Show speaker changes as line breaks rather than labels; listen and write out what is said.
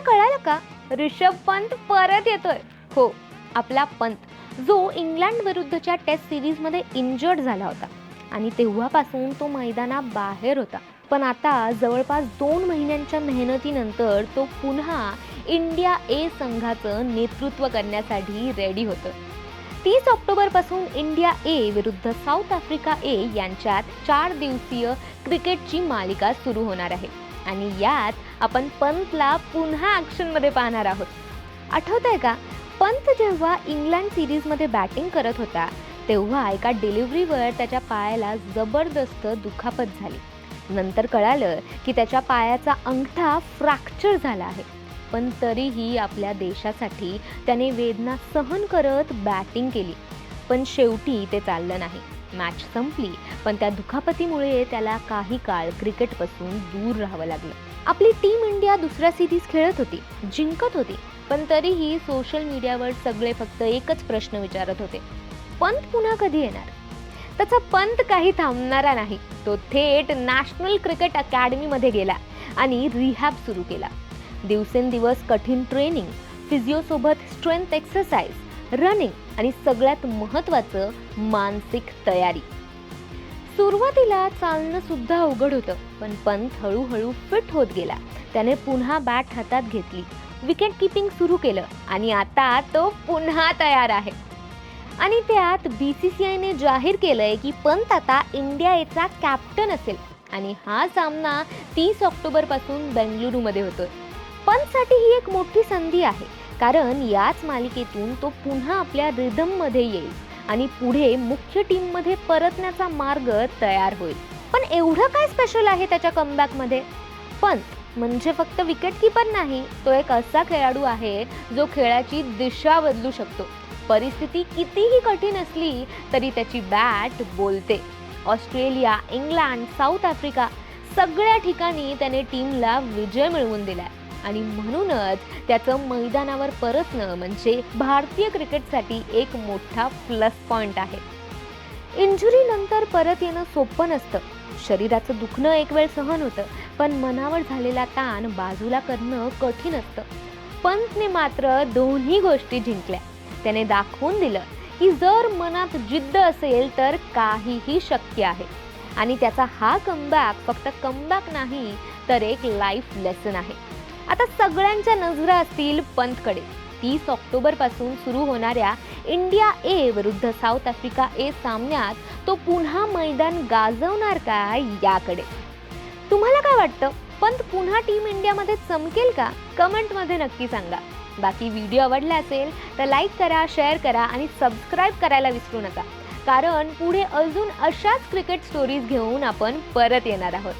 तुम्हाला कळालं का? ऋषभ पंत परत येतोय. हो आपला पंत जो इंग्लंड विरुद्धच्या टेस्ट सिरीजमध्ये इंजर्ड झाला होता. आणि तेव्हापासून तो मैदानाबाहेर होता. पण आता जवळपास दोन महिन्यांच्या मेहनतीनंतर तो पुन्हा इंडिया ए संघाचं नेतृत्व करण्यासाठी रेडी होतं तीस ऑक्टोबरपासून इंडिया ए विरुद्ध साऊथ आफ्रिका ए यांच्यात चार दिवसीय क्रिकेटची मालिका सुरू होणार आहे. आणि यात आपण पंतला पुन्हा ॲक्शनमध्ये पाहणार आहोत. आठवत आहे का? पंत जेव्हा इंग्लंड सिरीजमध्ये बॅटिंग करत होता तेव्हा एका डिलिव्हरीवर त्याच्या पायाला जबरदस्त दुखापत झाली. नंतर कळालं की त्याच्या पायाचा अंगठा फ्रॅक्चर झाला आहे. पण तरीही आपल्या देशासाठी त्याने वेदना सहन करत बॅटिंग केली. पण शेवटी ते चाललं नाही. मॅच संपली पण त्या दुखापतीमुळे त्याला काही काळ क्रिकेटपासून दूर राहावं लागलं. आपली टीम इंडिया दुसऱ्या सिरीज खेळत होती जिंकत होती पण तरीही सोशल मीडियावर सगळे फक्त एकच प्रश्न विचारत होते. पंत पुन्हा कधी येणार? त्याचा पंत काही थांबणारा नाही. तो थेट नॅशनल क्रिकेट अकॅडमीमध्ये गेला आणि रिहॅब सुरू केला. दिवसेंदिवस कठीण ट्रेनिंग फिजिओसोबत स्ट्रेंथ एक्सरसाइज रनिंग आणि सगळ्यात महत्त्वाचं मानसिक तयारी. सुरुवातीला चालणं सुद्धा अवघड होतं पण पंत हळूहळू फिट होत गेला. त्याने पुन्हा बॅट हातात घेतली. विकेट किपिंग सुरू केलं आणि आता तो पुन्हा तयार आहे. आणि त्यात बी सी सी आयने जाहीर केलंय की पंत आता इंडिया एचा कॅप्टन असेल आणि हा सामना तीस ऑक्टोबरपासून बेंगलुरूमध्ये होतोय. पंतसाठी ही एक मोठी संधी आहे. कारण याच मालिकेतून तो पुन्हा आपल्या रिदममध्ये येईल आणि पुढे मुख्य टीममध्ये परतण्याचा मार्ग तयार होईल. पण एवढं काय स्पेशल आहे त्याच्या कमबॅकमध्ये पण म्हणजे फक्त विकेटकीपर नाही तो एक असा खेळाडू आहे जो खेळाची दिशा बदलू शकतो. परिस्थिती कितीही कठीण असली तरी त्याची बॅट बोलते. ऑस्ट्रेलिया इंग्लंड साऊथ आफ्रिका सगळ्या ठिकाणी त्याने टीमला विजय मिळवून दिलाय. आणि म्हणूनच त्याचं मैदानावर परतणं म्हणजे भारतीय क्रिकेटसाठी एक मोठा प्लस पॉइंट आहे. इंजुरी नंतर परत येणं सोपं नसतं. शरीराचं दुखणं एक वेळ सहन होतं पण मनावर झालेला ताण बाजूला करणं कठीण असतं. पंतने मात्र दोन्ही गोष्टी जिंकल्या. त्याने दाखवून दिलं की जर मनात जिद्द असेल तर काहीही शक्य आहे. आणि त्याचा हा कमबॅक फक्त कमबॅक नाही तर एक लाईफ लेसन आहे. आता सगळ्यांच्या नजरा असतील पंतकडे. तीस ऑक्टोबरपासून सुरू होणाऱ्या इंडिया ए विरुद्ध साऊथ आफ्रिका ए सामन्यात तो पुन्हा मैदान गाजवणार का याकडे? तुम्हाला काय वाटतं? पंत पुन्हा टीम इंडियामध्ये चमकेल का? कमेंटमध्ये नक्की सांगा. बाकी व्हिडिओ आवडला असेल तर लाईक करा शेअर करा आणि सबस्क्राईब करायला विसरू नका. कारण पुढे अजून अशाच क्रिकेट स्टोरीज घेऊन आपण परत येणार आहोत.